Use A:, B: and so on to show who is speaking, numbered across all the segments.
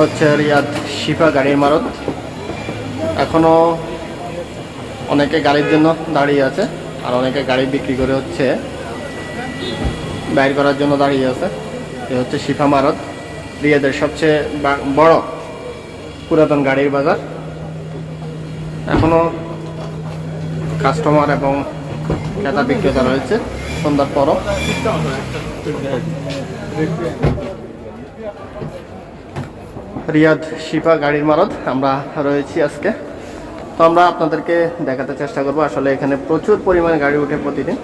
A: হচ্ছে রিয়াদ শিফা গাড়ির মারত। এখনও অনেকে গাড়ির জন্য দাঁড়িয়ে আছে আর অনেকে গাড়ি বিক্রি করে হচ্ছে বাইর করার জন্য দাঁড়িয়ে আছে। এ হচ্ছে শিফা মারত। রিয়াদের সবচেয়ে বড় পুরাতন গাড়ির বাজার। এখনও কাস্টমার এবং ক্রেতা বিক্রেতা রয়েছে। সন্ধ্যার পরও। রিয়াদ শিপা গাড়ির মারত আমরা রয়েছি আজকে। তো আমরা আপনাদেরকে দেখাতে চেষ্টা করব, আসলে এখানে প্রচুর পরিমাণে গাড়ি উঠে প্রতিদিন।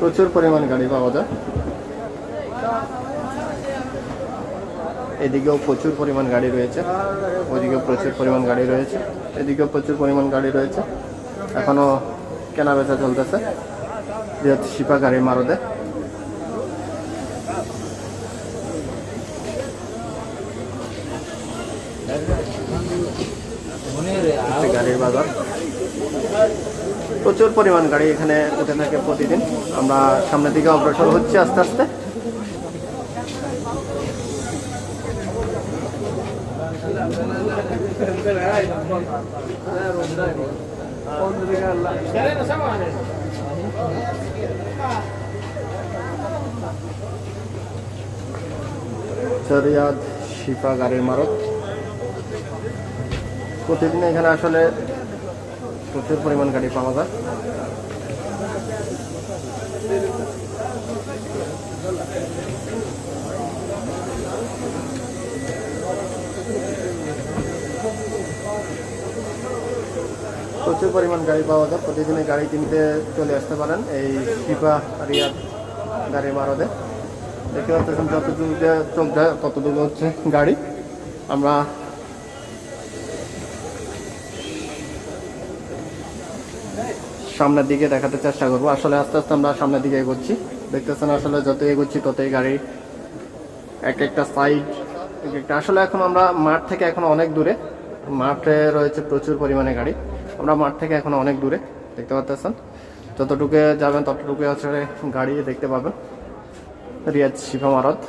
A: প্রচুর পরিমাণ গাড়ি পাওয়া যায়। এদিকেও প্রচুর পরিমাণ গাড়ি রয়েছে। ওইদিকেও প্রচুর পরিমাণ গাড়ি রয়েছে। এদিকেও প্রচুর পরিমাণ গাড়ি রয়েছে। এখনও কেনা বেচা চলতেছে। রিয়াদ শিপা গাড়ির মারদে। গাড়ির বাজার। প্রচুর পরিমাণ গাড়ি এখানে উঠে থাকে প্রতিদিন। আমরা সামনের দিকে অগ্রসর হচ্ছে আস্তে আস্তে। রিয়াদ শিফা গাড়ির মারত প্রতিদিন এখানে আসলে প্রচুর পরিমাণ গাড়ি পাওয়া যায়। প্রচুর পরিমাণ গাড়ি পাওয়া যায়। প্রতিদিনে গাড়ি কিনতে চলে আসতে পারেন এই শিপা রিয়াদ গাড়ি মারদে। দেখতে পাচ্ছেন যত দূরে চোখ যায় তত দূরে হচ্ছে গাড়ি। আমরা সামনের দিকে দেখাতে চেষ্টা করব। আসলে আস্তে আস্তে আমরা সামনের দিকে এগোচ্ছি। দেখতেছেন আসলে যত এগোচ্ছি ততই গাড়ি এক একটা সাইড এক একটা আসলে এখন আমরা মাঠ থেকে এখন অনেক দূরে। মাঠে রয়েছে প্রচুর পরিমাণে গাড়ি। আমরা মাঠ থেকে এখন অনেক দূরে, দেখতে পাচ্ছেন যতটুকু যাবেন ততটুকু আসলে গাড়ি দেখতে পাবেন। রিয়াজ শিফা মারত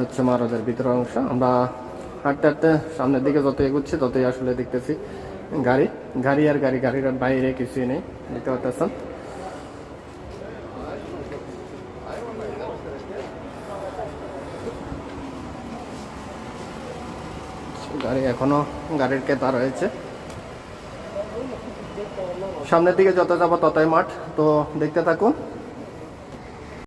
A: হচ্ছে মারদের ভিতরের অংশ। আমরা হাঁটতে হাঁটতে সামনের দিকে যত এগুচ্ছি, ততই আসলে দেখতেছি গাড়ি। গাড়ি আর গাড়ি, গাড়ির বাইরে কিছুই নেই, দেখতে পাচ্ছেন? গাড়ি এখনও গাড়ির কেতা রয়েছে। সামনের দিকে যত যাব ততই মাঠ। তো দেখতে থাকুন